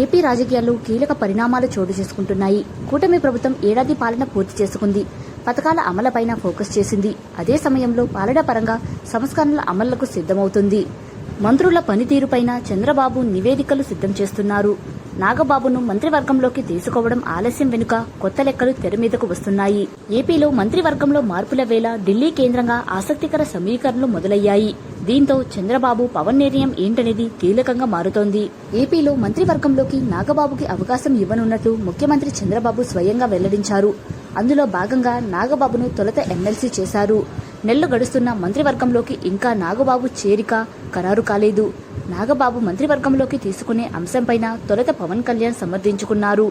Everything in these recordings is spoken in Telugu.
ఏపీ రాజకీయాల్లో కీలక పరిణామాలు చోటు చేసుకుంటున్నాయి. కూటమి ప్రభుత్వం ఏడాది పాలన పూర్తి చేసుకుంది. పథకాల అమలుపైన ఫోకస్ చేసింది. అదే సమయంలో పాలన పరంగా సంస్కరణల అమలులకు సిద్ధమవుతుంది. మంత్రుల పనితీరుపైన చంద్రబాబు నివేదికలు సిద్ధం చేస్తున్నారు. నాగబాబును మంత్రివర్గంలోకి తీసుకోవడం ఆలస్యం వెనుక కొత్త లెక్కలు తెర మీదకు వస్తున్నాయి. ఏపీలో మంత్రివర్గంలో మార్పుల వేళ ఢిల్లీ కేంద్రంగా ఆసక్తికర సమీకరణలు మొదలయ్యాయి. దీంతో చంద్రబాబు పవన్ నిర్ణయం ఏంటనేది కీలకంగా మారుతోంది. ఏపీలో మంత్రివర్గంలోకి నాగబాబుకి అవకాశం ఇవ్వనున్నట్లు ముఖ్యమంత్రి చంద్రబాబు స్వయంగా వెల్లడించారు. అందులో భాగంగా నాగబాబును తొలుత ఎమ్మెల్సీ చేశారు. నెల్లు గడుస్తున్న మంత్రివర్గంలోకి ఇంకా నాగబాబు చేరిక ఖరారు కాలేదు. నాగబాబు మంత్రివర్గంలోకి తీసుకునే అంశంపైన తొలుత పవన్ కళ్యాణ్ సమర్థించుకున్నారు.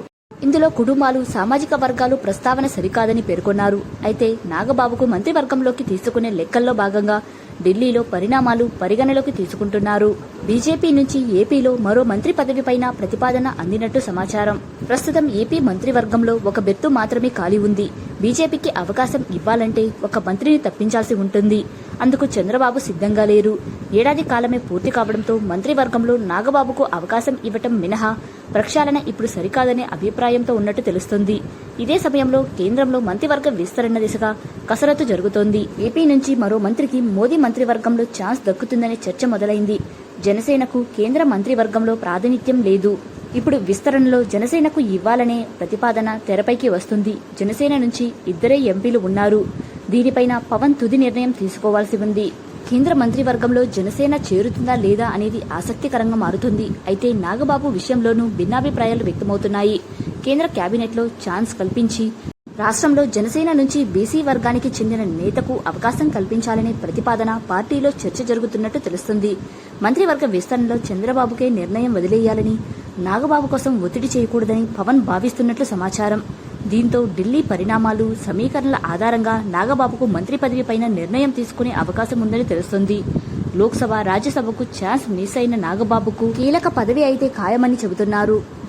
ఇందులో కుటుంబాలు సామాజిక వర్గాలు ప్రస్తావన సరికాదని పేర్కొన్నారు. అయితే నాగబాబుకు మంత్రివర్గంలోకి తీసుకునే లెక్కల్లో భాగంగా ఢిల్లీలో పరిణామాలు పరిగణలోకి తీసుకుంటున్నారు. బీజేపీ నుంచి ఏపీలో మరో మంత్రి పదవిపైన ప్రతిపాదన అందినట్టు సమాచారం. ప్రస్తుతం ఏపీ మంత్రివర్గంలో ఒక బెత్తు మాత్రమే ఖాళీ ఉంది. బీజేపీకి అవకాశం ఇవ్వాలంటే ఒక మంత్రిని తప్పించాల్సి ఉంటుంది. అందుకు చంద్రబాబు సిద్ధంగా లేరు. ఏడాది కాలమే పూర్తి కావడంతో మంత్రివర్గంలో నాగబాబుకు అవకాశం ఇవ్వటం మినహా ప్రక్షాళన ఇప్పుడు సరికాదనే అభిప్రాయంతో ఉన్నట్టు తెలుస్తుంది. ఇదే సమయంలో కేంద్రంలో మంత్రివర్గ విస్తరణ దిశగా కసరత్తు జరుగుతోంది. ఏపీ నుంచి మరో మంత్రికి మోదీ మంత్రివర్గంలో ఛాన్స్ దక్కుతుందనే చర్చ మొదలైంది. జనసేనకు కేంద్ర మంత్రివర్గంలో ప్రాతినిధ్యం లేదు. ఇప్పుడు విస్తరణలో జనసేనకు ఇవ్వాలనే ప్రతిపాదన తెరపైకి వస్తుంది. జనసేన నుంచి ఇద్దరే ఎంపీలు ఉన్నారు. దీనిపైన పవన్ తుది నిర్ణయం తీసుకోవాల్సి ఉంది. కేంద్ర మంత్రివర్గంలో జనసేన చేరుతుందా లేదా అనేది ఆసక్తికరంగా మారుతుంది. అయితే నాగబాబు విషయంలోనూ భిన్నాభిప్రాయాలు వ్యక్తమవుతున్నాయి. కేంద్ర కేబినెట్లో ఛాన్స్ కల్పించి రాష్ట్రంలో జనసేన నుంచి బీసీ వర్గానికి చెందిన నేతకు అవకాశం కల్పించాలనే ప్రతిపాదన పార్టీలో చర్చ జరుగుతున్నట్టు తెలుస్తుంది. మంత్రివర్గ విస్తరణలో చంద్రబాబుకే నిర్ణయం వదిలేయాలని నాగబాబు కోసం ఒత్తిడి చేయకూడదని పవన్ భావిస్తున్నట్లు సమాచారం. దీంతో ఢిల్లీ పరిణామాలు సమీకరణల ఆధారంగా నాగబాబుకు మంత్రి పదవిపైన నిర్ణయం తీసుకునే అవకాశం ఉందని తెలుస్తుంది. లోక్సభ రాజ్యసభకు ఛాన్స్ మిస్ అయిన నాగబాబుకు కీలక పదవి అయితే ఖాయమని చెబుతున్నారు.